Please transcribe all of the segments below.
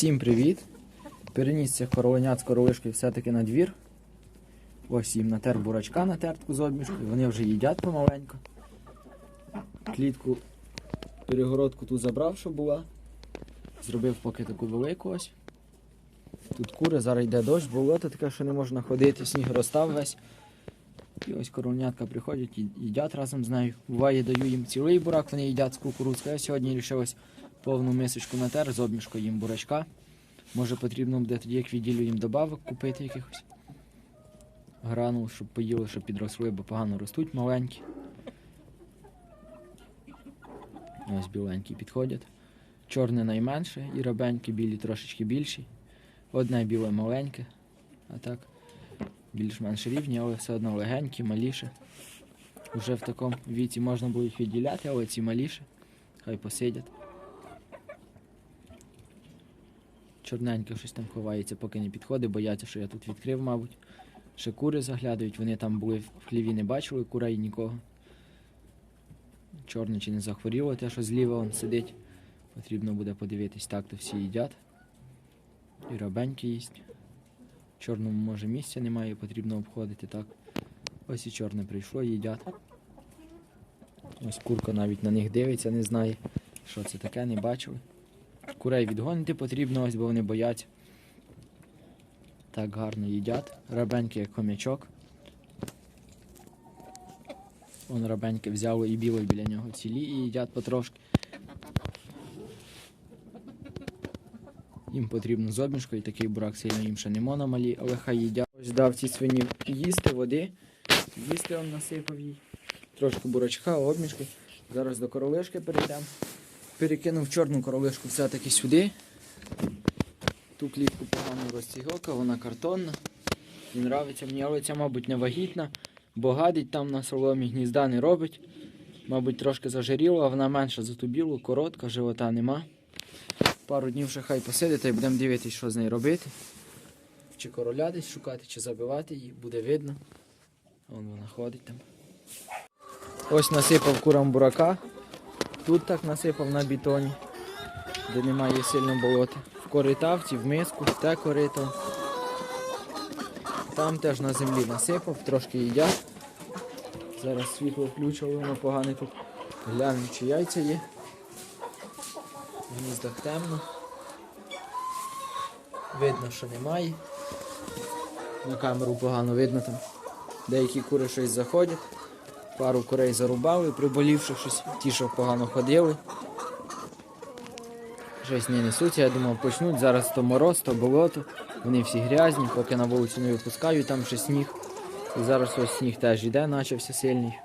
Всім привіт! Переніс цих короленят з королишки все-таки на двір. Ось їм натер бурачка на тертку з обмішкою, вони вже їдять помаленьку. Клітку, перегородку тут забрав, що була. Зробив поки таку велику ось. Тут кури, зараз йде дощ, болото таке, що не можна ходити, сніг розстав весь. І ось коровнятка приходять і їдять разом з нею. Буває, даю їм цілий бурак, вони їдять з кукурудзкою. Я сьогодні вирішив ось повну мисочку натер з обмішкою їм бурачка. Може потрібно буде тоді, як відділю їм добавок купити якихось гранул, щоб поїли, щоб підросли, бо погано ростуть маленькі. Ось біленькі підходять. Чорне найменше і рабенькі, білі трошечки більші. Одне біле маленьке, а так більш-менш рівні, але все одно легенькі, маліше. Уже в такому віці можна було їх відділяти, але ці маліше. Хай посидять. Чорненьке щось там ховається, поки не підходить, бояться, що я тут відкрив, мабуть. Ще кури заглядають, вони там були в хліві, не бачили курей нікого. Чорне чи не захворіло, те, що зліва он сидить. Потрібно буде подивитись, так то всі їдять. І рабеньки їсть. Чорному може місця немає, потрібно обходити так. Ось і чорне прийшло, їдять. Ось курка навіть на них дивиться, не знає, що це таке, не бачили. Курей відгонити потрібно, ось, бо вони бояться. Так гарно їдять. Рабеньки як хомячок. Вон рабеньки взяли і білий біля нього цілі і їдять потрошки. Їм потрібно з обмішкою, такий бурак сильно їм ще не можна малі, але хай їдять. Ось дав цій свині їсти води. Їсти он насипав їй. Трошки бурачка, обмішки. Зараз до королишки перейдемо. Перекинув чорну королишку все-таки сюди. Ту клітку погано розцігока, вона картонна. Не нравиться мені, але ця, мабуть, не вагітна, бо гадить там на соломі гнізда не робить. Мабуть, трошки зажиріла, вона менша за ту білу, коротка, живота нема. Пару днів ще хай посидить, і будемо дивитися, що з нею робити. Чи короля десь шукати, чи забивати її, буде видно. Вон вона ходить там. Ось насипав курам бурака. Тут так насипав на бетоні, де немає сильно болота. В коритавці, в миску, те корито. Там теж на землі насипав, трошки їдять. Зараз світло включило, воно погане тут. Глянемо, чи яйця є. В гніздах темно. Видно, що немає. На камеру погано видно там. Деякі кури щось заходять. Пару курей зарубали, приболівши щось, ті, що погано ходили. Щось не несуться, я думав, почнуть. Зараз то мороз, то болото. Вони всі грязні, поки на вулицю не випускаю, там ще сніг. І зараз ось сніг теж йде, почався сильний.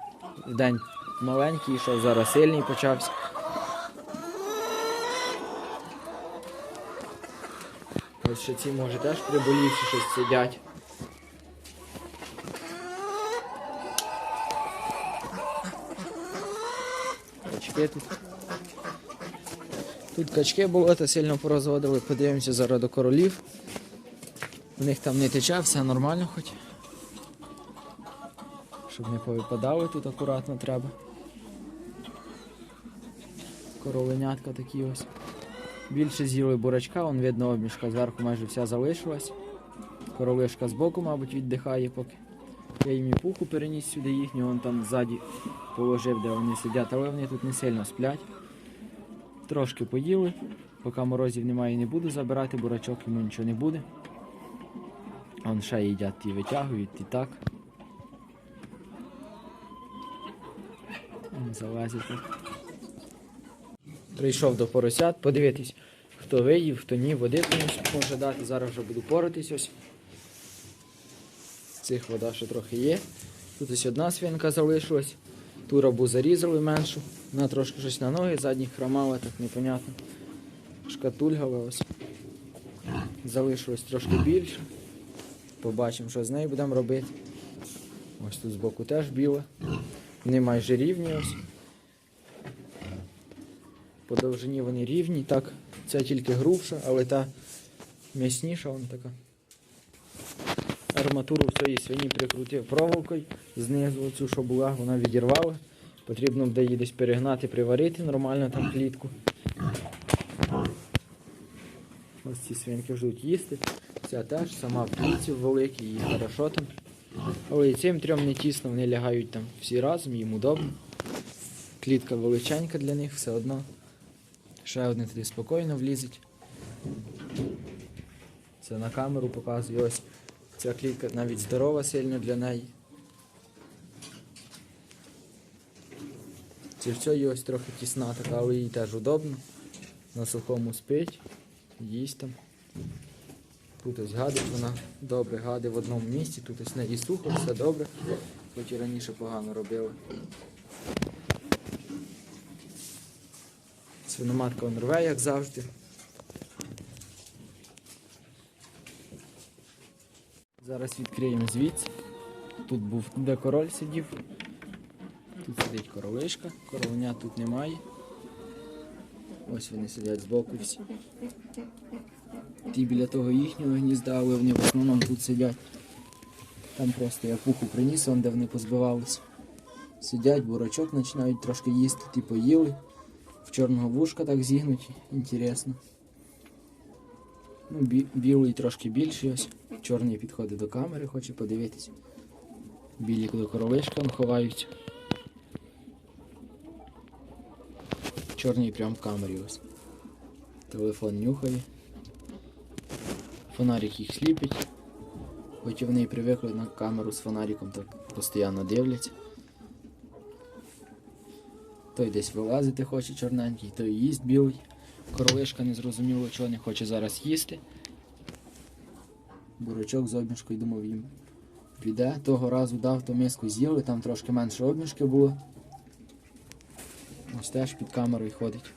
Вдень маленький йшов, зараз сильний почався. Ось ще ці може теж приболівши щось сидять. Тут. Тут качки болота сильно порозводили, подивимося зараз до королів. У них там не тече, все нормально хоч. Щоб не повипадали тут акуратно треба. Короленятка такі ось. Більше з'їли бурачка, вон видно обмішка зверху майже вся залишилась. Королишка збоку, мабуть, віддихає поки. Я їм і пуху переніс сюди їхню, вон там ззаді положив, де вони сидять, але вони тут не сильно сплять. Трошки поїли, поки морозів немає, не буду забирати, бурачок йому нічого не буде. Вон ще їдять ті витягують, і так. Вон Залазять. Прийшов до поросят, подивитись, хто виїв, хто ні, води комусь може дати. Зараз вже буду поратись ось. Цих вода ще трохи є. Тут ось одна свинка залишилась. Ту рабу зарізали меншу. Вона трошки щось на ноги, задніх хромала, так непонятно. Шкатульгала ось. Залишилось трошки більше. Побачимо, що з нею будемо робити. Ось тут збоку теж біле. Вони майже рівні ось. По довжині вони рівні, так, ця тільки грубша, але та м'ясніша вона така. Арматуру своїй свині прикрутив проволокою, знизу оцю, що була, вона відірвала. Потрібно буде її десь перегнати, приварити нормально там клітку. Ось ці свинки ждуть їсти. Ця теж сама в клітці великій, їй хорошо там. Але і цим трьом не тісно, вони лягають там всі разом, їм удобно. Клітка величенька для них все одно. Ще один туди спокійно влізить. Це на камеру показує. Ось ця клітка навіть здорова сильно для неї. Їй ось трохи тісна така, але їй теж удобно. На сухому спить, їсть там. Тут ось гадить вона добре, гадить в одному місці, тут ось в неї сухо, все добре, хоч і раніше погано робила. Свиноматка он рве, як завжди. Зараз відкриємо звідси. Тут був де король сидів. Тут сидить королишка, коровеня тут немає. Ось вони сидять збоку всі. Ті біля того їхнього гнізда, але вони в основному тут сидять. Там просто я пуху приніс, вон де вони позбивалися. Сидять, бурачок починають трошки їсти, ті поїли. В чорного вушка так зігнуті, інтересно. Ну, бі- білий трошки більший ось. Чорний підходить до камери, хоче подивитись. Білі коли коровишкам ховаються. Чорний прям в камері ось. Телефон нюхає. Фонарик їх сліпить. Хоч вони і привикли на камеру з фонариком, так постійно дивляться. Той десь вилазити хоче чорненький, той їсть білий. Королишка не зрозуміло, чого не хоче зараз їсти. Бурачок з обмішкою думав їм піде. Того разу дав то миску з'їли, там трошки менше обмішки було. Ось теж під камерою ходить.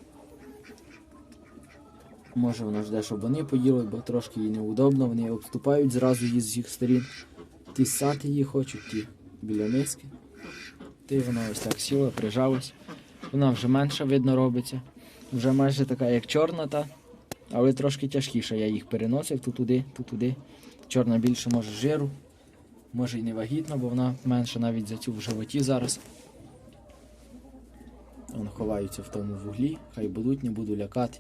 Може вона жде, щоб вони поїли, бо трошки їй неудобно, вони обступають зразу її з їх сторін. Ті ссати її хочуть, ті біля миски. Ти вона ось так сіла, прижалась. Вона вже менша, видно, робиться. Вже майже така, як чорна та, але трошки тяжкіша. Я їх переносив тут туди, тут туди. Чорна більше може жиру, може і не вагітна, бо вона менша навіть за цю в животі зараз. Вон ховаються в тому вуглі, хай будуть, не буду лякати.